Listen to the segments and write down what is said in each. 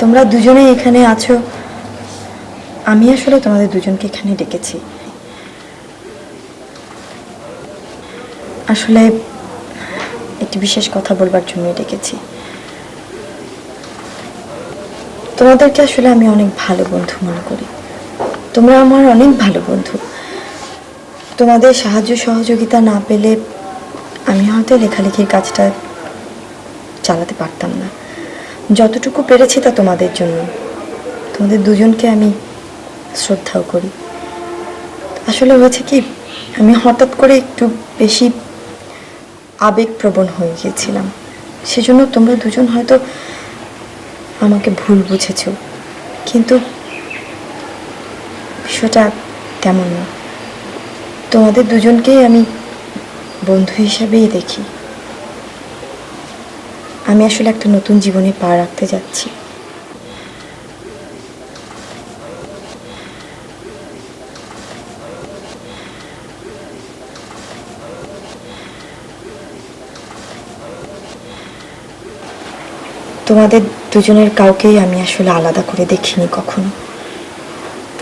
তোমরা দুজনেই এখানে আছো। আমি আসলে তোমাদের দুজনকে এখানে ডেকেছি। আসলে একটি বিশেষ কথা বলবার জন্যই ডেকেছি। তোমাদেরকে আসলে আমি অনেক ভালো বন্ধু মনে করি। তোমরা আমার অনেক ভালো বন্ধু। তোমাদের সাহায্য সহযোগিতা না পেলে আমি হয়তো লেখালেখির কাজটা চালাতে পারতাম না। যতটুকু পেরেছি তা তোমাদের জন্য। তোমাদের দুজনকে আমি শ্রদ্ধাও করি। আসলে হয়েছে কি, আমি হঠাৎ করে একটু বেশি আবেগপ্রবণ হয়ে গিয়েছিলাম। সেজন্য তোমরা দুজন হয়তো আমাকে ভুল বুঝেছ, কিন্তু বিষয়টা তেমন না। তোমাদের দুজনকেই আমি বন্ধু হিসাবেই দেখি। আমি আসলে একটা নতুন জীবনে পা রাখতে যাচ্ছি। তোমাদের দুজনের কাউকেই আমি আসলে আলাদা করে দেখিনি কখনো।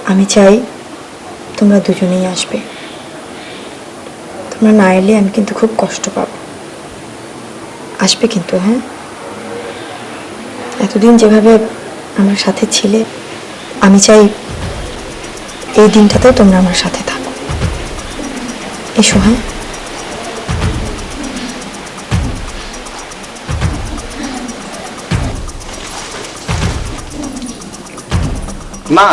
আমি চাই তোমরা দুজনেই আসবে। তোমরা না এলে আমি কিন্তু খুব কষ্ট পাবো। আসবে কিন্তু হ্যাঁ? এতদিন যেভাবে আমার সাথে ছিলে, আমি চাই এই দিনটাতেও তোমরা আমার সাথে থাকো। এসো হ্যাঁ? না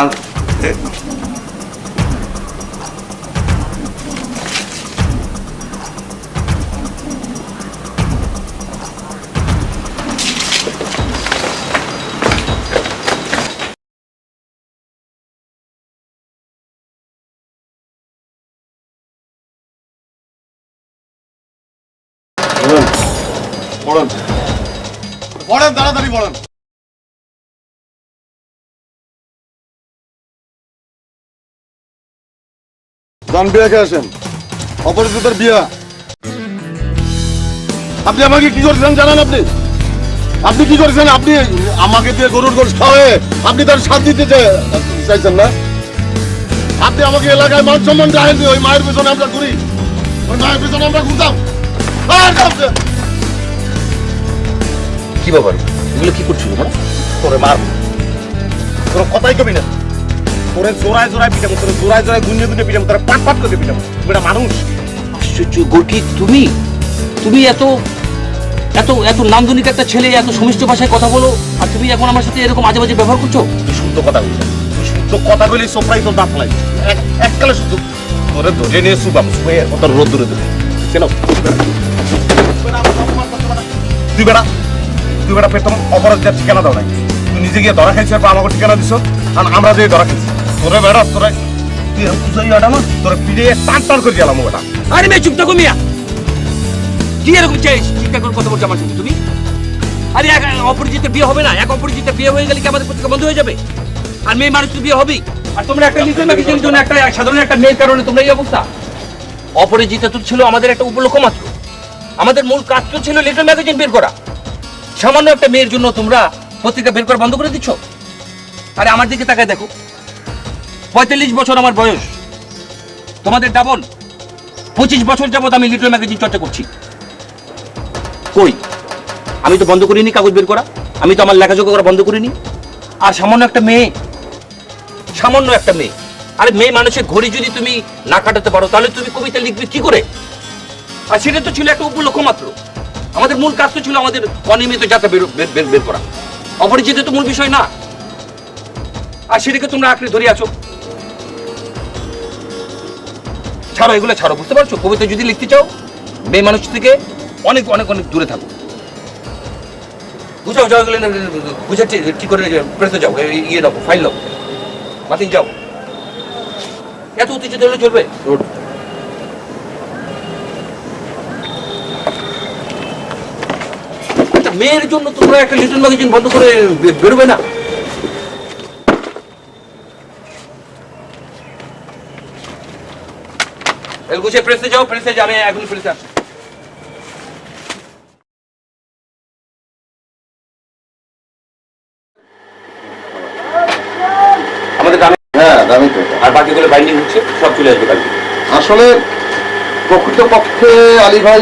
বলেন বলেন তাড়াতাড়ি বলেন জন বিয়াকে আসেন? অপরিচিতের বিয়া। আপনি আমাকে কি করেছেন জানেন আপনি? আপনি কি করেছেন? আপনি আমাকে দিয়ে গরুর গোশ খাওয়ে আপনি তার সাথ দিতে চাইছেন না? আপনি আমাকে এলাকায় মান সম্মান রাখেননি ওই মায়ের পেছনে আমরা ঘুরি। ওই মায়ের পেছনে আমরা ঘুরতাম। কি ব্যাপার? এগুলো কি করছ তোমরা তোরে মার। তোর কথাই কবি না। তোরে জোড়ায় জোড়ায় পিটাম তোরে জোড়ায় জোড়ায় গুঞ্জে গুঞ্জে পিটাম তোরে পাট পাট করে পিটাম তুমি মানুষ। আশ্চর্য গোর্কি তুমি? তুমি এত এত এত নান্দনিক একটা ছেলে এত সমিষ্ট ভাষায় কথা বলো আর তুমি এখন আমার সাথে এরকম আজে বাজে ব্যবহার করছ? তুই শুদ্ধ কথা বলছো তুই শুদ্ধ কথা বলি সোফরাই তোর দাঁত লাই এককালে শুদ্ধ। তোরে ধরে নিয়ে শুকাম শুয়ে কত রোদ দূরে দেবে কেন তুই বেড়া। তুই বেড়া পেতম অপরাধ যার ঠিকানা দাও নাই। তুই নিজে গিয়ে ধরা খাইছিস আর আমাকে ঠিকানা দিছ আর আমরা যে ধরা খাইছি তোরে বেড়া তোরে তুই না? তোরে পিড়ে টান টান করে গেলাম বেটা। আরে মেয়ে চুপ থাকো মিয়া। কি এরকম চাইছ চিন্তা করে কথা বলছো আমার সাথে তুমি। আরে এক অপরিচিতের বিয়ে হবে না। এক অপরিচিতের বিয়ে হয়ে গেলে কি আমাদের পত্রিকা বন্ধ হয়ে যাবে? আর মেয়ে মানুষ তো বিয়ে হবেই। আর তোমরা একটা লিটল ম্যাগাজিনের জন্য একটা সাধারণ একটা মেয়ের কারণে তোমরা এই অবস্থা? অপরিচিত তো ছিল আমাদের একটা উপলক্ষ মাত্র। আমাদের মূল কাজ তো ছিল লিটল ম্যাগাজিন বের করা। সামান্য একটা মেয়ের জন্য তোমরা পত্রিকা বের করা বন্ধ করে দিচ্ছ? আরে আমার দিকে তাকায় দেখো। পঁয়তাল্লিশ বছর আমার বয়স। তোমাদের ডাবল। পঁচিশ বছর যাবত আমি লিটল ম্যাগাজিন চর্চা করছি। কই? আমি তো বন্ধ করিনি কাগজ বের করা। আমি তো আমার লেখাযোগ্য করা বন্ধ করিনি। আর সামান্য একটা মেয়ে। সামান্য একটা মেয়ে। আরে মেয়ে মানুষের ঘড়ি যদি তুমি না কাটাতে পারো, তাহলে তুমি কবিতা লিখবে কি করে? আর সেটা তো ছিল একটা উপলক্ষ মাত্র। আমাদের মূল কাজ তো ছিল আমাদের অনিয়মিত যাত্রা বের বের- করা। অপরিচিত তো মূল বিষয় না। আর সেটাকে তোমরা আঁকড়ে ধরে আছো। ছাড়ো, এগুলো ছাড়ো, বুঝতে পারছ? কবিতা যদি লিখতে চাও, মেয়ে মানুষ থেকে অনেক অনেক অনেক দূরে থাকো। বুঝাও, যাও, এগুলো বুঝে ঠিক করে প্রেসে যাও ইয়ে দাও ফাইল দাও মাতিন যাও। এত উত্তেজিত হলে চলবে? একটা মেয়ের জন্য তোমরা একটা লিটন ম্যাগাজিন বন্ধ করে বেরোবে না। যাও আমাদের হ্যাঁ আর বাইন্ডিং হচ্ছে সব চলে আসবে আসলে প্রকৃতপক্ষে আলী ভাই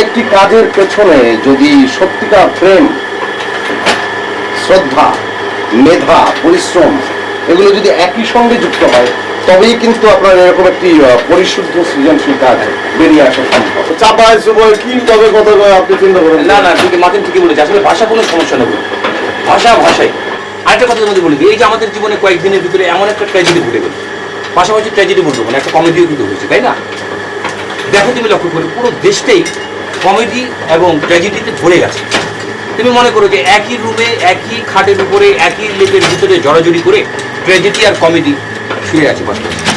একটি কাজের পেছনে যদি সত্যিকার প্রেম শ্রদ্ধা মেধা পরিশ্রম এগুলো যদি একই সঙ্গে যুক্ত হয় তবেই কিন্তু আপনার এরকম একটি পরিশুদ্ধ সৃজনশীল কাজ বেরিয়ে আসা সম্ভব। চাপায় চুপায় কি তবে কথা কয় আপনি চিন্তা করেন না। না ঠিক মাতিন ঠিকই বলেছে। আসলে ভাষা কোনো সমস্যা নেই ভাষা ভাষাই। আরেকটা কথা তোমাদের বলি এই যে আমাদের জীবনে কয়েকদিনের ভিতরে এমন একটা ট্র্যাজেডি ঘটে গেল। পাশাপাশি ট্র্যাজেডি বলব মানে একটা কমেডিও কিন্তু হয়েছে তাই না? দেখো তুমি লক্ষ্য করে পুরো দেশটাই কমেডি এবং ট্র্যাজেডিতে ভরে গেছে। তুমি মনে করো যে একই রুমে, একই খাটের উপরে, একই লেপের ভিতরে জড়াজড়ি করে ট্র্যাজেডি আর কমেডি শুয়ে আছে পাশাপাশি